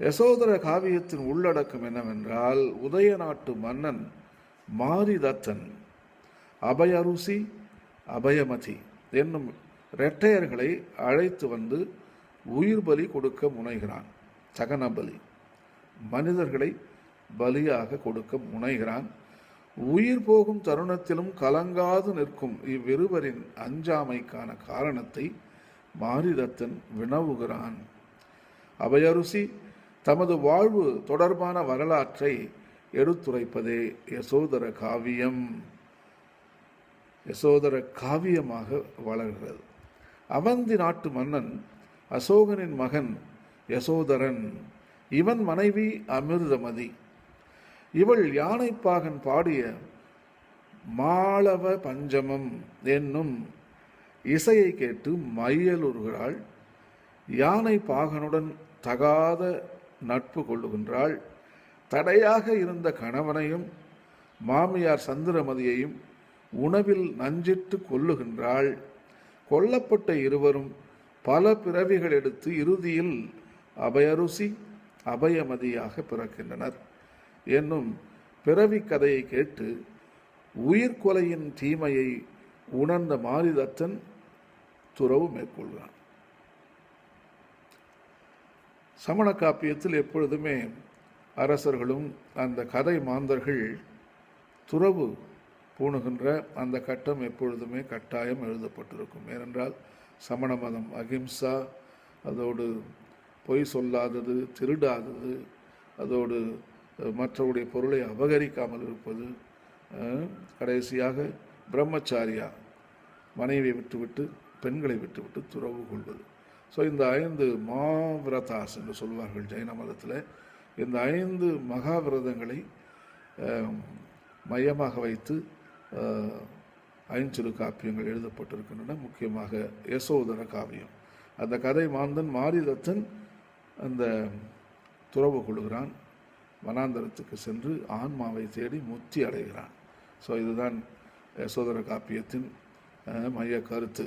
யசோதர காவியத்தின் உள்ளடக்கம் என்னவென்றால் உதய நாட்டு மன்னன் மாரிதத்தன் அபயருசி அபயமதி என்னும் இரட்டையர்களை அழைத்து வந்து உயிர் பலி கொடுக்க முனைகிறான். சகனபலி மனிதர்களை பலியாக கொடுக்க முனைகிறான். உயிர் போகும் தருணத்திலும் கலங்காது நிற்கும் இவ்விருவரின் அஞ்சாமைக்கான காரணத்தை மாரிதத்தன் வினவுகிறான். அபயருசி தமது வாழ்வு தொடர்பான வரலாற்றை எடுத்துரைப்பதே யசோதர காவியம். யசோதர காவியமாக வளர்கிறது. அவந்தி நாட்டு மன்னன் அசோகனின் மகன் யசோதரன். இவன் மனைவி அமிர்தமதி. இவள் யானைப்பாகன் பாடிய மாளவ பஞ்சமம் என்னும் இசையை கேட்டு மையலுறுகிறாள் யானை பாகனுடன் தகாத நட்பு கொள்ளுகின்றாள். தடையாக இருந்த கணவனையும் மாமியார் சந்திரமதியையும் உணவில் நஞ்சிட்டு கொல்லுகின்றாள். கொல்லப்பட்ட இருவரும் பல பிறவிகள் எடுத்து இறுதியில் அபயருசி அபயமதியாக பிறக்கின்றனர். என்னும் பிறவி கதையை கேட்டு உயிர்கொலையின் தீமையை உணர்ந்த மாரிதத்தன் துறவு மேற்கொள்கிறான். சமண காப்பியத்தில் எப்பொழுதுமே அரசர்களும் அந்த கதை மாந்தர்கள் துறவு பூணுகின்ற அந்த கட்டம் எப்பொழுதுமே கட்டாயம் எழுதப்பட்டிருக்கும். ஏனென்றால் சமண மதம் அகிம்சா அதோடு பொய் சொல்லாதது திருடாதது அதோடு மற்றவருடைய பொருளை அபகரிக்காமல் இருப்பது கடைசியாக பிரம்மச்சாரியா மனைவியை விட்டுவிட்டு பெண்களை விட்டுவிட்டு துறவு கொள்வது. ஸோ இந்த ஐந்து மாவிரதாஸ் என்று சொல்வார்கள் ஜெயின மதத்தில். இந்த ஐந்து மகாவிரதங்களை மையமாக வைத்து ஐஞ்சிறு காப்பியங்கள் எழுதப்பட்டிருக்கின்றன. முக்கியமாக யசோதர காவியம். அந்த கதை மாந்தன் மாரிதத்தன் அந்த துறவு கொள்கிறான். வனாந்தரத்துக்கு சென்று ஆன்மாவை தேடி முத்தி அடைகிறான். ஸோ இதுதான் யசோதர காப்பியத்தின் மைய கருத்து.